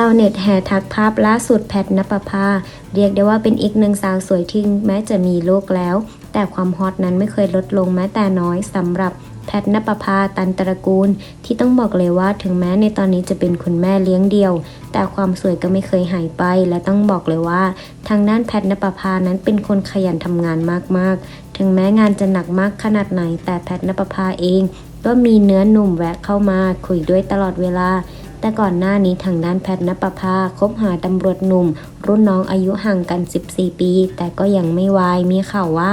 าวเน็ตแห่ทักภาพล่าสุดแพทนปภา เรียกได้ว่าเป็นอีกหนึ่งสาวสวยที่แม้จะมีลูกแล้ว แต่ความฮอตนั้นไม่เคยลดลงแม้แต่น้อยสำหรับแพทนปภาตันตระกูล ที่ต้องบอกเลยว่าถึงแม้ในตอนนี้จะเป็นคุณแม่เลี้ยงเดี่ยว แต่ความสวยก็ไม่เคยหายไป และต้องบอกเลยว่า ทางด้านแพทนปภานั้นเป็นคนขยันทำงานมากๆ ถึงแม้งานจะหนักมากขนาดไหน แต่แพทนปภาเอง ก็มีเนื้อหนุ่มแวะเข้ามาคุยด้วยตลอดเวลา แต่ก่อนหน้านี้ทางด้านแพทย์นปภาคบหาตำรวจหนุ่ม รุ่นน้องอายุห่างกัน 14 ปี แต่ก็ยังไม่วายมีข่าวว่า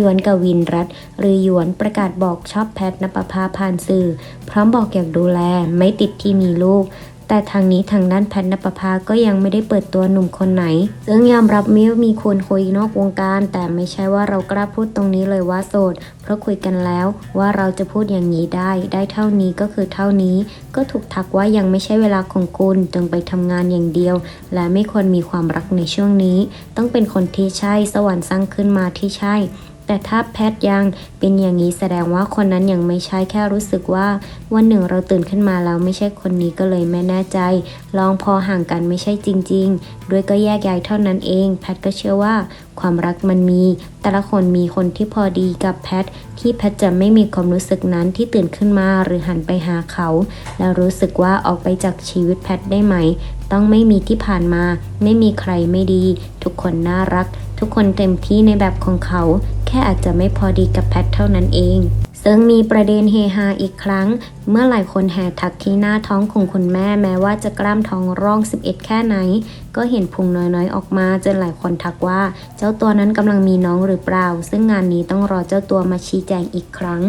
ยวนกวินรัตหรือหยวนประกาศบอกชอบแพทย์นปภาผ่านสื่อ พร้อมบอกอยากดูแล ไม่ติดที่มีลูก แต่ทางนี้ทางด้านแพทย์นปภาก็ยังไม่ได้เปิดตัวหนุ่มคนไหน ซึ่งยอมรับมีว่ามีคนคุยนอกวงการ แต่ไม่ใช่ว่าเรากล้าพูดตรงนี้เลยว่าโสด เพราะคุยกันแล้วว่าเราจะพูดอย่างนี้ได้ ได้เท่านี้ก็คือเท่านี้ ก็ถูกทักว่ายังไม่ใช่เวลาของคุณจงไปทำงานอย่างเดียว และไม่ควรมีความรักในช่วงนี้ ต้องเป็นคนที่ใช่สวรรค์สร้างขึ้นมาที่ใช่ แต่ถ้าแพทย์ยังเป็นอย่างนี้แสดงว่าคนนั้นยังไม่ใช่แค่รู้สึกว่า วันหนึ่งเราตื่นขึ้นมาแล้วไม่ใช่คนนี้ก็เลยไม่แน่ใจ ลองพอห่างกันไม่ใช่จริง ๆ ด้วยก็แยกย้ายเท่านั้นเอง แพทย์ก็เชื่อว่า ความรักมันมี แต่ละคนมีคนที่พอดีกับแพทย์ที่แพทย์จะไม่มีความรู้สึกนั้นที่ตื่นขึ้นมาหรือหันไปหาเขา แล้วรู้สึกว่าออกไปจากชีวิตแพทย์ได้ไหม ต้องไม่มีที่ผ่านมา ไม่มีใครไม่ดี ทุกคนน่ารัก ทุกคนเต็มที่ในแบบของเขา แค่อาจจะไม่พอดีกับแพทเท่านั้นเอง ซึ่งมีประเด็นเฮฮาอีกครั้ง เมื่อหลายคนแห่ทักที่หน้าท้องของคุณแม่แม้ว่าจะกล้ามท้องร่อง 11 แค่ไหน ก็เห็นพุงน้อยๆ ออกมาจนหลายคนทักว่า เจ้าตัวนั้นกำลังมีน้องหรือเปล่า ซึ่งงานนี้ต้องรอเจ้าตัวมาชี้แจงอีกครั้ง